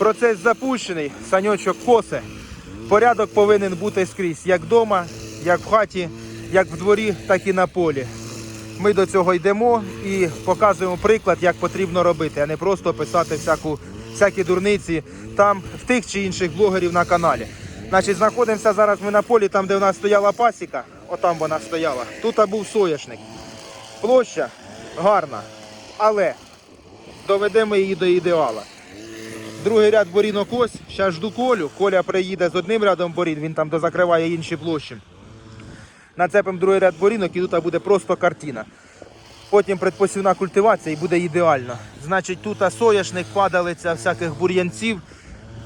Процес запущений, саньочок косе. Порядок повинен бути скрізь, як вдома, як в хаті, як в дворі, так і на полі. Ми до цього йдемо і показуємо приклад, як потрібно робити, а не просто писати всяку, всякі дурниці там в тих чи інших блогерів на каналі. Значить, знаходимося зараз ми на полі, там, де в нас стояла пасіка, отам вона стояла. Тут був соняшник. Площа гарна, але доведемо її до ідеала. Другий ряд борінок ось. Зараз жду Колю. Коля приїде з одним рядом борін, він там дозакриває інші площі. Нацепимо другий ряд борінок і тут буде просто картина. Потім предпосівна культивація і буде ідеально. Значить, тут соняшник, падалиця всяких бур'янців.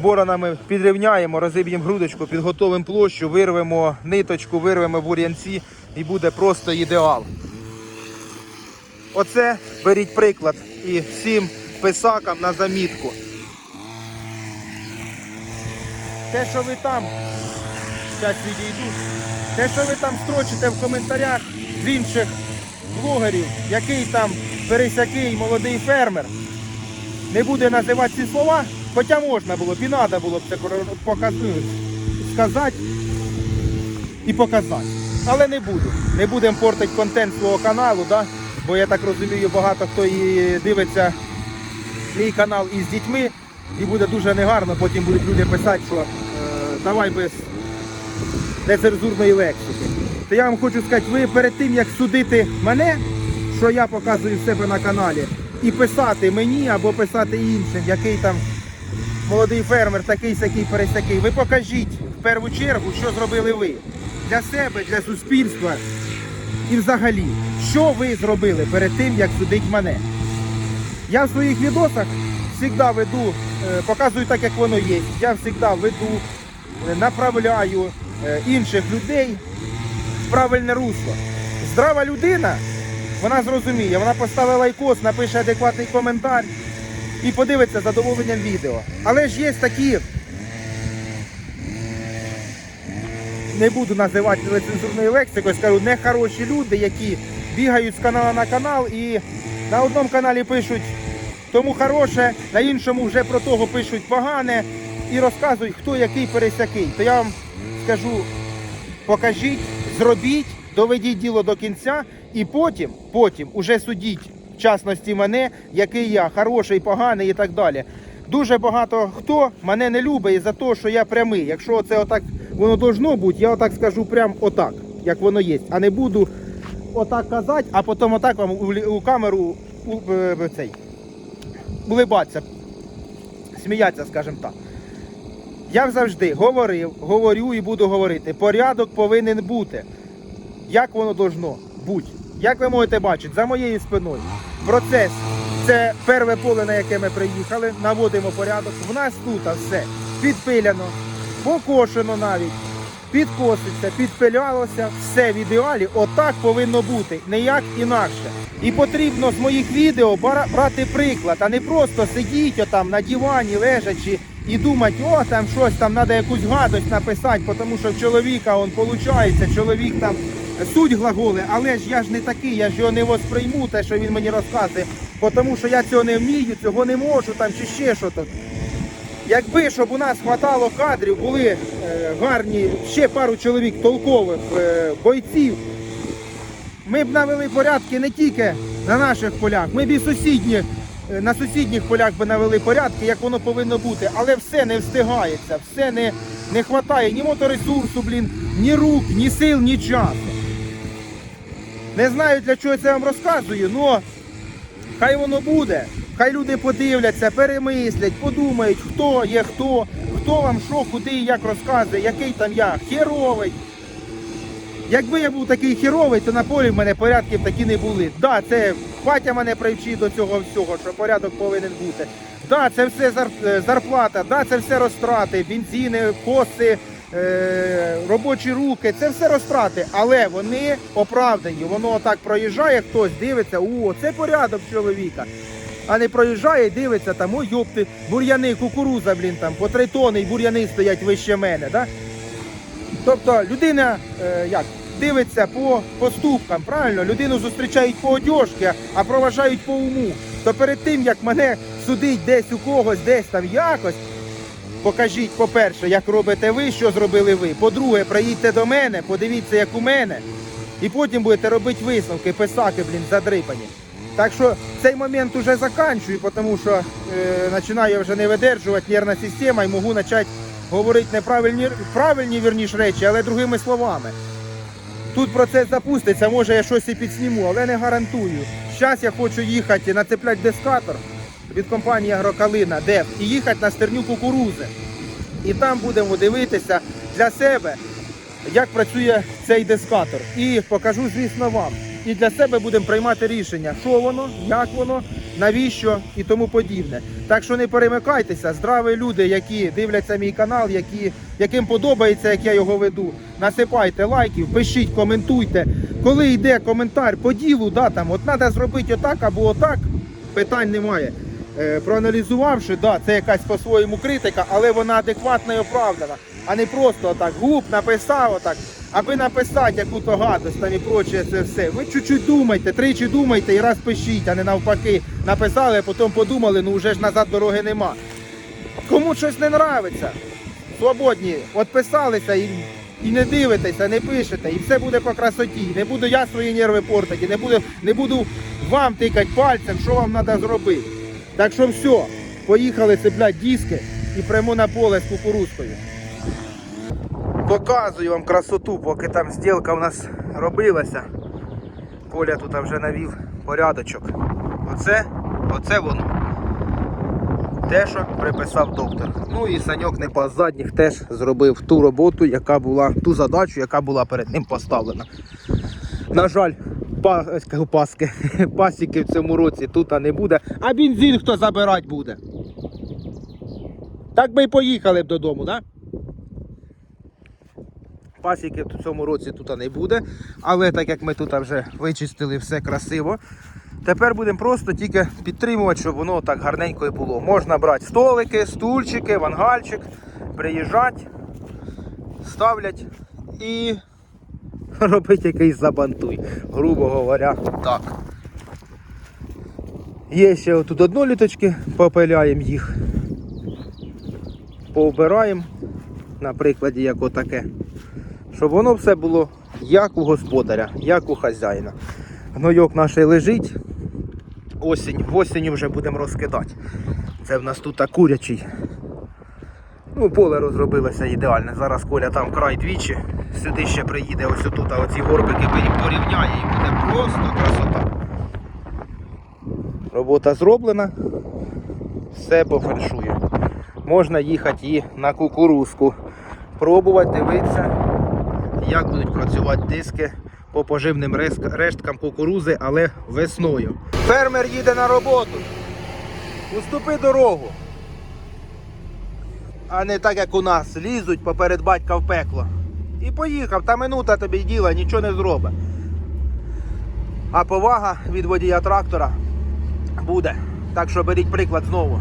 Боронами підрівняємо, розіб'ємо грудочку, підготовимо площу, вирвемо ниточку, вирвемо бур'янці і буде просто ідеал. Оце беріть приклад і всім писакам на замітку. Те, що ви там, зараз відійду, те, що ви там строчите в коментарях з інших блогерів, який там пересякий молодий фермер, не буде називати ці слова, хоча можна було б і треба було б це сказати і показати. Але не буду. Не будемо портити контент свого каналу, да? бо я так розумію, багато хто і дивиться мій канал із дітьми, і буде дуже негарно, потім будуть люди писати, що давай без нецензурної лексики. То я вам хочу сказати, ви перед тим як судити мене, що я показую в себе на каналі, і писати мені або писати іншим, який там молодий фермер, такий сякий пересякий, ви покажіть в першу чергу, що зробили ви для себе, для суспільства і взагалі, що ви зробили перед тим, як судить мене. Я в своїх відосах завжди веду, е, показую так, як воно є. Я завжди веду, направляю е, інших людей в правильне русло. Здрава людина, вона зрозуміє, вона поставить лайкос, напише адекватний коментар і подивиться задоволенням відео. Але ж є такі, не буду називати нецензурною лексикою, скажу, нехороші люди, які бігають з каналу на канал і на одному каналі пишуть тому хороше, на іншому вже про того пишуть погане і розказують, хто який пересякий. То я вам скажу, покажіть, зробіть, доведіть діло до кінця і потім, потім уже судіть, в частності мене, який я, хороший, поганий і так далі. Дуже багато хто мене не любить за те, що я прямий. Якщо це отак воно должно бути, я отак скажу прям отак, як воно є. А не буду отак казати, а потім отак вам у, камеру у, е, цей, улибатися, сміятися, скажімо так. Я завжди говорив, говорю і буду говорити. Порядок повинен бути. Як воно должно бути? Як ви можете бачити, за моєю спиною процес це перше поле, на яке ми приїхали, наводимо порядок. В нас тут все підпиляно, покошено навіть, підкоситься, підпилялося, все в ідеалі. Отак повинно бути, ніяк інакше. І потрібно з моїх відео брати приклад, а не просто сидіти отам на дивані, лежачи і думати, о, там щось там треба якусь гадость написати, тому що чоловіка он виходить, чоловік там суть глаголи, але ж я ж не такий, я ж його не восприйму, те, що він мені розказує, тому що я цього не вмію, цього не можу там чи ще що то. Якби щоб у нас хватало кадрів, були е, гарні ще пару чоловік толкових е, бойців, ми б навели порядки не тільки на наших полях, ми б і сусідні, е, на сусідніх полях би навели порядки, як воно повинно бути, але все не встигається, все не, не хватає ні моторесурсу, блін, ні рук, ні сил, ні часу. Не знаю, для чого я це вам розказую, але хай воно буде. Хай люди подивляться, перемислять, подумають, хто є хто, хто вам що, куди і як розказує, який там я херовий. Якби я був такий херовий, то на полі в мене порядків такі не були. Да, це батя мене привчив до цього всього, що порядок повинен бути. Да, це все е, зарплата, да, це все розтрати, бензини, коси, е, робочі руки, це все розтрати, але вони оправдані. Воно так проїжджає, хтось дивиться, о, це порядок чоловіка. А не проїжджає дивиться там, ой, йопти, бур'яни, кукуруза, блін, там по три тони бур'яни стоять вище мене. Да? Тобто людина е, як, дивиться по поступкам, правильно? Людину зустрічають по одежці, а проважають по уму. То перед тим, як мене судить десь у когось, десь там якось, покажіть, по-перше, як робите ви, що зробили ви. По-друге, приїдьте до мене, подивіться, як у мене. І потім будете робити висновки, писати, блін, задрипані. Так що цей момент уже заканчую, тому що е, починаю вже не видержувати нервна система і можу почати говорити неправильні правильні вірніш речі, але другими словами. Тут процес запуститься, може я щось і підсніму, але не гарантую. Зараз я хочу їхати нацепляти дискатор від компанії Агрокалина ДЕП, і їхати на стерню кукурузи. І там будемо дивитися для себе, як працює цей дискатор. І покажу, звісно, вам. І для себе будемо приймати рішення, що воно, як воно, навіщо і тому подібне. Так що не перемикайтеся, здраві люди, які дивляться мій канал, які, яким подобається, як я його веду. Насипайте лайків, пишіть, коментуйте. Коли йде коментар по ділу, да, там, от треба зробити отак або отак, питань немає. Е, проаналізувавши, да, це якась по-своєму критика, але вона адекватна і оправдана, а не просто отак губ написав отак, аби написати яку-то гадость там і проче це все. Ви чуть-чуть думайте, тричі думайте і раз пишіть, а не навпаки. Написали, а потім подумали, ну вже ж назад дороги нема. Кому щось не нравиться, свободні, от писалися і, і не дивитеся, не пишете, і все буде по красоті. Не буду я свої нерви портити, не буду, не буду вам тикати пальцем, що вам треба зробити. Так що все, поїхали цеплять диски і прямо на поле з кукурузкою. Показую вам красоту, поки там зділка у нас робилася. Коля тут вже навів порядочок. Оце, оце воно. Те, що приписав доктор. Ну і Саньок не пас задніх теж зробив ту роботу, яка була, ту задачу, яка була перед ним поставлена. На жаль, паски, пасіки в цьому році тут не буде. А бензин хто забирати буде? Так би й поїхали б додому, так? Да? Пасіки в цьому році тут не буде, але так як ми тут вже вичистили все красиво, тепер будемо просто тільки підтримувати, щоб воно так гарненько і було. Можна брати столики, стульчики, вангальчик, приїжджати, ставлять і робити якийсь забантуй, грубо говоря, так. Є ще отут одноліточки, попиляємо їх, поубираємо, на прикладі як отаке щоб воно все було як у господаря, як у хазяїна. Гнойок наш лежить. Осінь, в осінь вже будемо розкидати. Це в нас тут курячий. Ну, поле розробилося ідеальне. Зараз Коля там край двічі. Сюди ще приїде ось отут, а оці горбики порівняє і буде просто красота. Робота зроблена, все по феншую. Можна їхати і на кукурузку. Пробувати, дивитися як будуть працювати диски по поживним решткам кукурузи, але весною. Фермер їде на роботу. Уступи дорогу. А не так, як у нас, лізуть поперед батька в пекло. І поїхав, та минута тобі діла, нічого не зробить. А повага від водія трактора буде. Так що беріть приклад знову.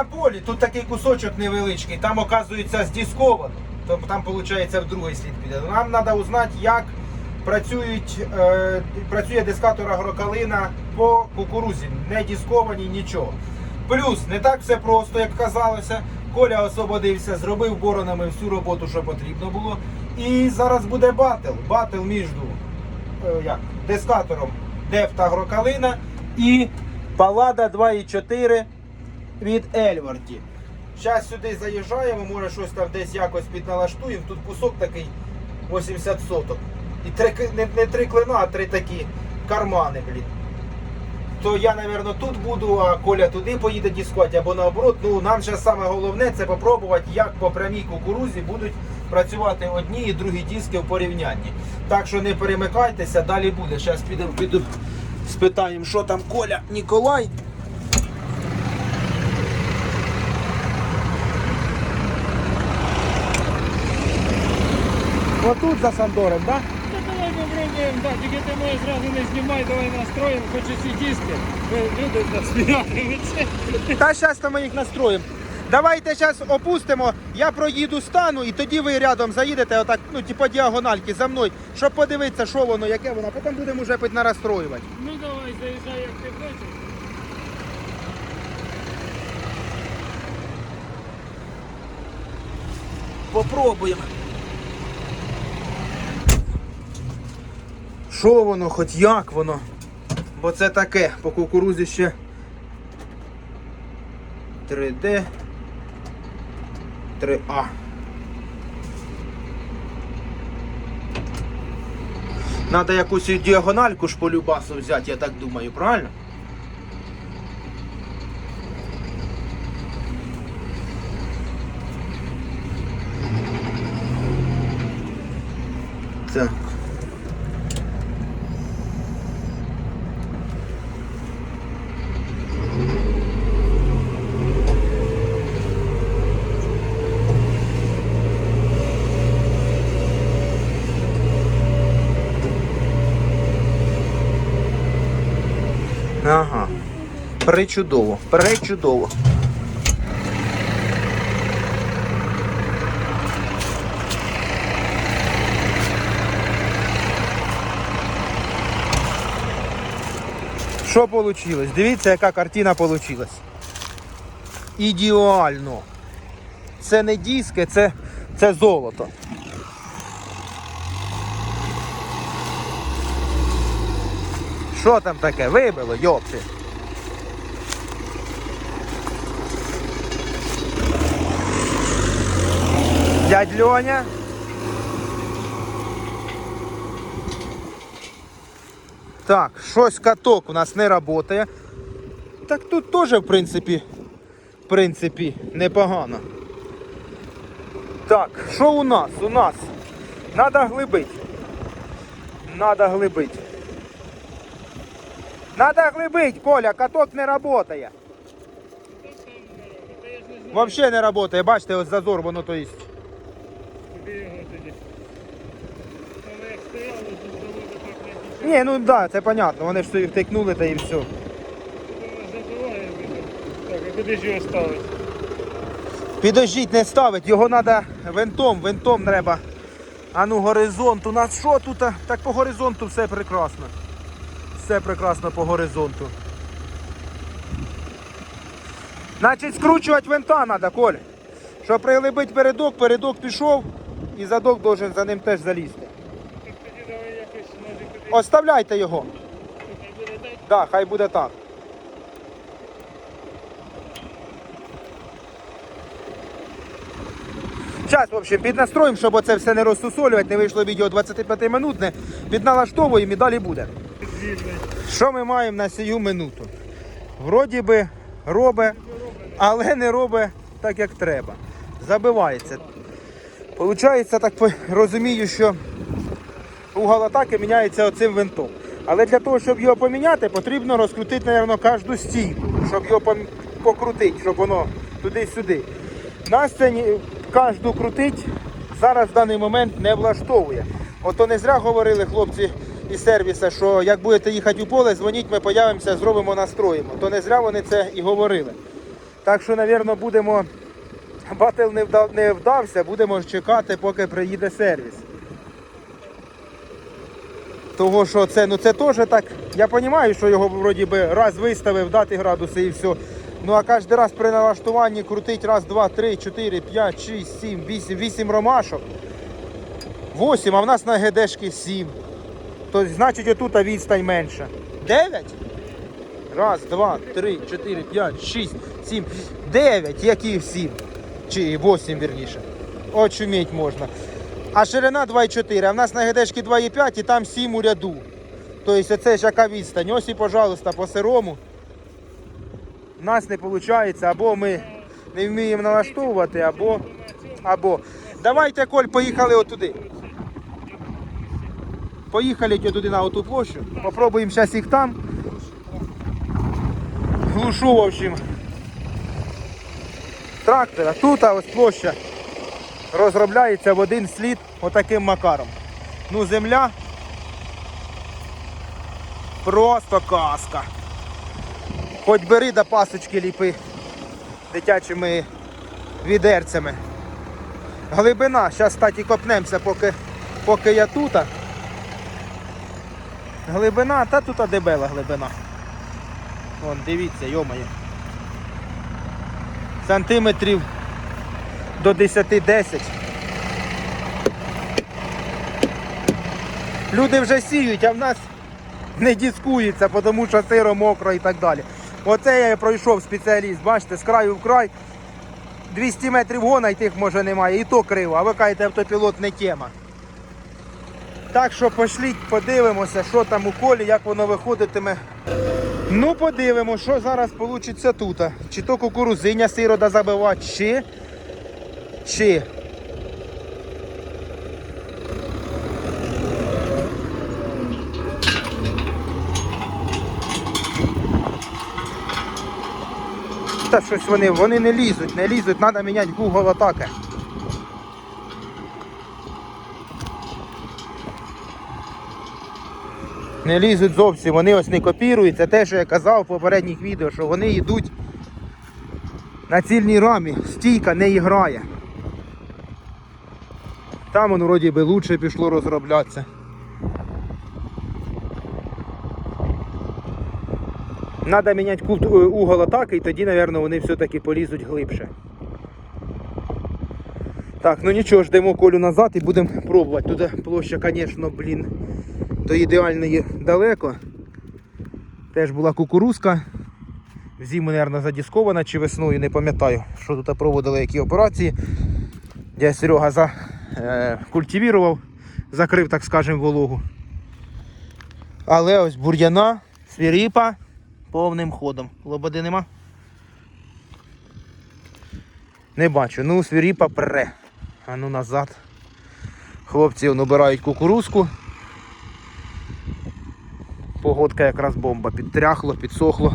На полі, тут такий кусочок невеличкий, там оказується здісковано. Тобто там виходить в другий слід піде. Нам треба узнати, як працюють, е, працює дискатор агрокалина по кукурузі, не дисковані, нічого. Плюс не так все просто, як казалося. Коля освободився, зробив боронами всю роботу, що потрібно було. І зараз буде батл. Батл між е, як, дискатором Деф та агрокалина і Палада 2.4 від Ельварді. Зараз сюди заїжджаємо, може щось там десь якось підналаштуємо. Тут кусок такий 80 соток. І три, не, не три клина, а три такі кармани, блін. то я, напевно, тут буду, а Коля туди поїде дискувати, або наоборот. Ну, нам же саме головне це попробувати, як по прямій кукурузі будуть працювати одні і другі диски в порівнянні. Так що не перемикайтеся, далі буде. Зараз підемо, піду спитаємо, що там Коля, Ніколай. Отут за Сандором, так? Та давай попробуємо, так, тільки ти мене зразу не знімай, давай настроїмо, хоч і ці диски, ви люди засміятимуться. Та зараз ми їх настроїмо. Давайте зараз опустимо, я проїду стану і тоді ви рядом заїдете, отак, ну, типу діагональки за мною, щоб подивитися, що воно, яке воно, потім будемо вже пить нарастроювати. Ну давай, заїжджай, як ти хочеш. Попробуємо. Що воно, хоч як воно? Бо це таке, по кукурузі ще 3D, 3А. Надо якусь діагональку ж по взяти, я так думаю, правильно? Так. Причудово, причудово. Що вийшло? Дивіться, яка картина вийшла. Ідеально. Це не диски, це, це золото. Що там таке? Вибило, йопти. Дядь Льоня. Так, щось каток у нас не працює. Так тут теж, в принципі, в принципі, непогано. Так, що у нас? У нас надо глибить. Надо глибить. Надо глибить, Коля, каток не працює. Я ж не знаю, Взагалі не працює. Бачите, ось зазор, воно то есть. Куди тоді. Воно як стояло, тут заводу так не. Ні, ну так, да, це понятно. Вони ж собі втикнули та і все. Забиває. Так, а куди ж його ставити? Підождіть, не ставить, його треба винтом, винтом треба. А ну горизонт, у нас що тут? Так по горизонту все прекрасно. Все прекрасно по горизонту. Значить, скручувати винта треба, Коль. Щоб приглибити передок, передок пішов і задок должен за ним теж залізти. Оставляйте його. Так. Хай буде так. Зараз, в общем, піднастроїмо, щоб оце все не розсусолювати, не вийшло відео 25 минутне. Підналаштовуємо і далі буде. Що ми маємо на сію минуту? Вроді би робить, але не робить так, як треба. Забивається. Получається, так розумію, що угол атаки міняється оцим винтом. Але для того, щоб його поміняти, потрібно розкрутити, мабуть, кожну стійку, щоб його покрутити, щоб воно туди-сюди. Нас це кожну крутить зараз в даний момент не влаштовує. Ото не зря говорили хлопці із сервіса, що як будете їхати у поле, дзвоніть, ми появимося, зробимо, настроїмо. То не зря вони це і говорили. Так що, мабуть, будемо. Батл не, вдав, не вдався, будемо чекати, поки приїде сервіс. Того, що це, ну це теж так. Я розумію, що його вроді би раз виставив, дати градуси і все. Ну а кожен раз при налаштуванні крутить раз, два, три, чотири, п'ять, шість, сім, вісім, вісім ромашок. Восім, а в нас на ГДшки сім. То значить отут відстань менша. Дев'ять? Раз, два, три, чотири, п'ять, шість, сім, дев'ять. Які сім? Чи вісім, вірніше. Очуміть можна. А ширина 2,4, а в нас на ГДшки 2,5 і там 7 у ряду. Тобто це ж яка відстань. Ось і, пожалуйста, по сирому. У нас не виходить, або ми не вміємо налаштовувати, або. або. Давайте, Коль, поїхали отуди. Поїхали туди на оту площу. Попробуємо зараз їх там. Глушу, в общем, трактора. Тут ось площа розробляється в один слід отаким макаром. Ну, земля просто казка. Хоч бери до пасочки ліпи дитячими відерцями. Глибина, зараз статі копнемося, поки, поки я тут. Глибина, та тут дебела глибина. Вон, дивіться, йомає. Сантиметрів до 10-10. Люди вже сіють, а в нас не дискується, тому що сиро, мокро і так далі. Оце я пройшов спеціаліст, бачите, з краю в край. 200 метрів гона і тих може немає, і то криво, а ви кажете, автопілот не тема. Так що пошліть, подивимося, що там у колі, як воно виходитиме. Ну, подивимося, що зараз вийде тут. Чи то кукурузиня сирода забивати, чи. Чи. Та щось вони, вони не лізуть, не лізуть, треба міняти Google атаки. Не лізуть зовсім, вони ось не копірують. Це те, що я казав в попередніх відео, що вони йдуть на цільній рамі, стійка не грає. Там воно вроді би лучше пішло розроблятися. Треба міняти кут, е, угол атаки і тоді, мабуть, вони все-таки полізуть глибше. Так, ну нічого, ждемо колю назад і будемо пробувати. Тут площа, звісно, блін, до ідеальної далеко. Теж була кукурузка. Зиму, мабуть, задіскована чи весною, не пам'ятаю, що тут проводили які операції. Я Серега за, е, закрив, так скажемо, вологу. Але ось бур'яна, свіріпа повним ходом. Лободи нема? Не бачу. Ну, свіріпа пре. А ну назад. Хлопці обирають кукурузку. Погодка якраз бомба. Підтряхло, підсохло.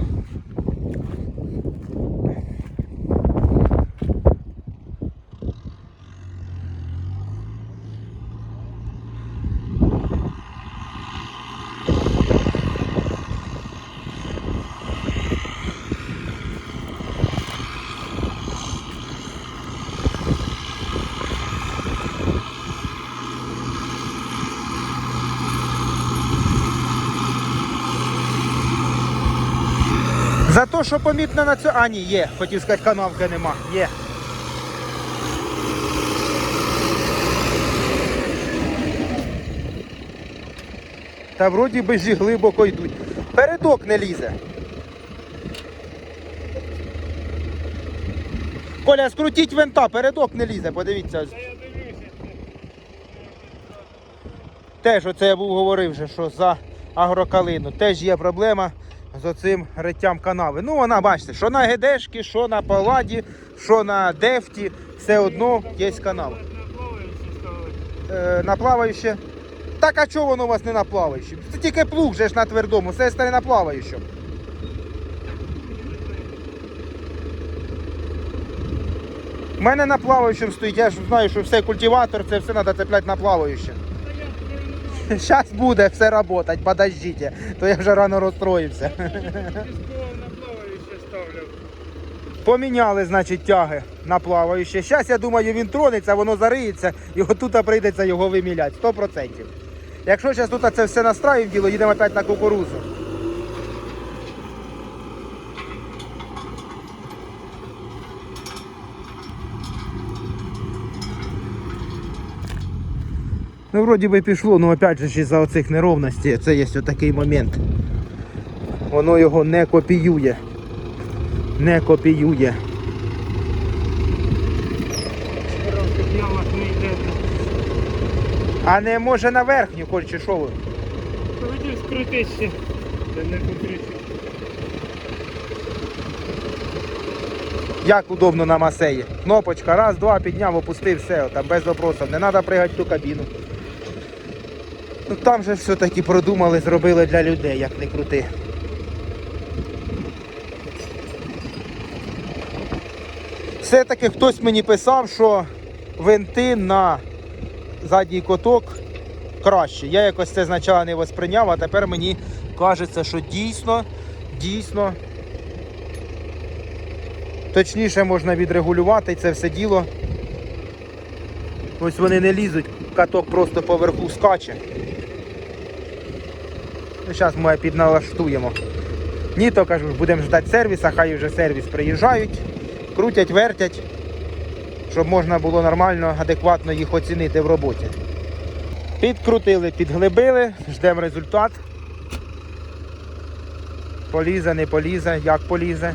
За те, що помітно на це. А, ні, є. Хотів сказати, канавки нема. Є. Та вроді би ж і глибоко йдуть. Передок не лізе. Коля, скрутіть винта, передок не лізе, подивіться. Теж оце я був говорив, вже, що за агрокалину теж є проблема з оцим риттям канави. Ну вона, бачите, що на ГДшки, що на паладі, що на дефті, все одно є канава. На. Е, на плавающе. Так а чого воно у вас не на плаваючому? Це тільки плуг же ж на твердому, все стане на плаваючому. У мене на плаваючому стоїть, я ж знаю, що все культиватор, це все треба цепляти на плавающе. Зараз буде все працювати, подождите, то я вже рано розстроївся. Поміняли, значить, тяги на плаваюче. Зараз, я думаю, він тронеться, воно зариється, і отут прийдеться його виміляти, 100%. Якщо зараз тут це все настраїв діло, їдемо опять на кукурузу. Ну, вроді би пішло, ну опять же із-за оцих неровностей, це є отакий момент. Воно його не копіює. Не копіює. А не може на верхню, Коль, чи що ви? Хотів скрутити ще. Не покрити. Як удобно на масеї. Кнопочка, раз, два, підняв, опустив, все, там без вопросів. Не треба пригати в ту кабіну. Ну там же все-таки продумали, зробили для людей, як не крути. Все-таки хтось мені писав, що винти на задній коток краще. Я якось це спочатку не восприйняв, а тепер мені кажеться, що дійсно, дійсно точніше можна відрегулювати це все діло. Ось вони не лізуть, каток просто поверху скаче. Зараз ми підналаштуємо. Ні, то кажу, будемо ждати сервіса, хай вже сервіс приїжджають, крутять, вертять, щоб можна було нормально, адекватно їх оцінити в роботі. Підкрутили, підглибили, ждемо результат. Полізе, не полізе, як полізе.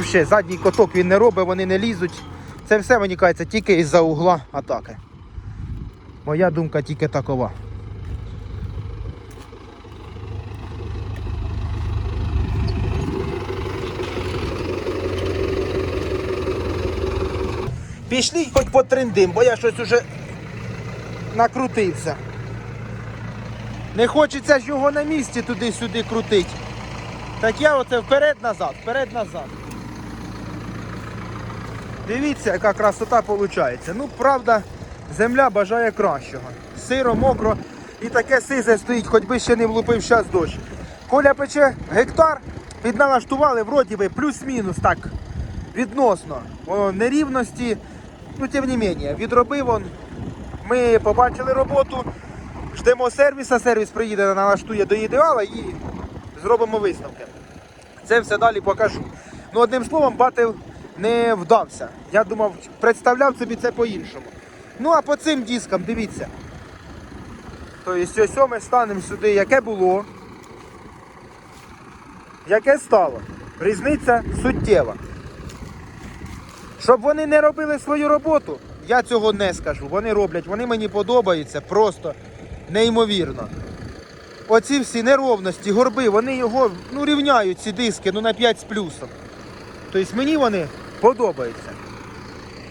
Взагалі, задній коток він не робить, вони не лізуть. Це все мені кажеться тільки із-за угла атаки. Моя думка тільки такова. Пішли хоч потрендим, бо я щось уже накрутився. Не хочеться ж його на місці туди-сюди крутити. Так я оце вперед-назад, вперед-назад. Дивіться, яка красота виходить. Ну, правда, земля бажає кращого. Сиро, мокро і таке сизе стоїть, хоч би ще не влупив щас дощ. Коля пече гектар, підналаштували вроді би плюс-мінус так відносно. О, нерівності, ну тим не менше, відробив он. Ми побачили роботу, ждемо сервіса, сервіс приїде, налаштує до ідеала і зробимо висновки. Це все далі покажу. Ну, одним словом, батл не вдався. Я думав, представляв собі це по-іншому. Ну, а по цим дискам, дивіться. Тобто, ось ми станемо сюди, яке було, яке стало. Різниця суттєва. Щоб вони не робили свою роботу, я цього не скажу. Вони роблять, вони мені подобаються просто неймовірно. Оці всі неровності, горби, вони його ну, рівняють ці диски ну, на 5 з плюсом. Тобто мені вони подобаються.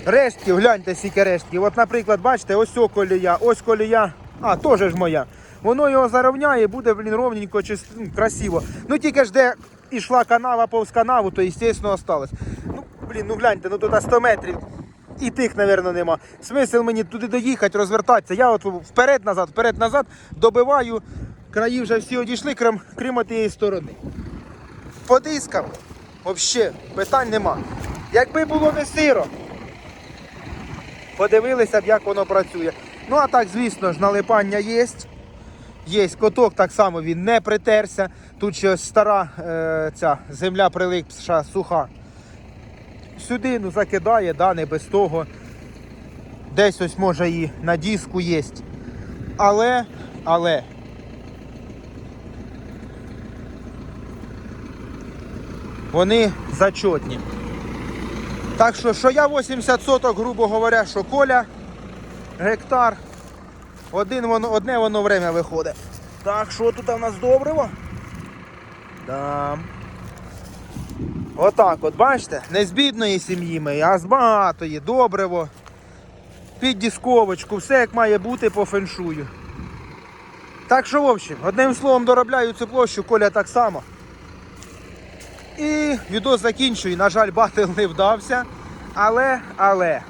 Рештки, гляньте скільки рештків. От, наприклад, бачите, ось о колія, ось колія, а, теж ж моя. Воно його зарівняє, буде, блін, ровненько, чис... ну, красиво. Ну тільки ж де йшла канава повз канаву, то, звісно, осталось. Ну, блін, ну гляньте, ну тут 100 метрів. І тих, мабуть, нема. Смисл мені туди доїхати, розвертатися. Я от вперед-назад, вперед-назад добиваю. Краї вже всі одійшли, крім, крім тієї сторони. По дискам взагалі питань нема. Якби було не сиро, подивилися б, як воно працює. Ну а так, звісно ж, налипання є. Є коток, так само він не притерся. Тут ще стара е, ця земля прилипша суха. Сюди ну, закидає, да, не без того. Десь ось може і на диску є. Але, але. Вони зачетні. Так що, що я 80 соток, грубо говоря, що коля, гектар. Один воно, одне воно время виходить. Так, що тут у нас добриво? Да. Отак от, бачите, не з бідної сім'ї ми, а з багатої, добриво. Під дисковочку, все як має бути по феншую. Так що, в общем, одним словом доробляю цю площу, Коля так само. І відос закінчую. На жаль, батл не вдався. Але, але.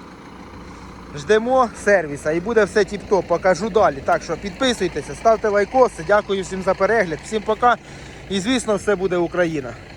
Ждемо сервіса і буде все тіп-топ. Покажу далі. Так що підписуйтеся, ставте лайкоси. Дякую всім за перегляд. Всім пока. І звісно, все буде Україна.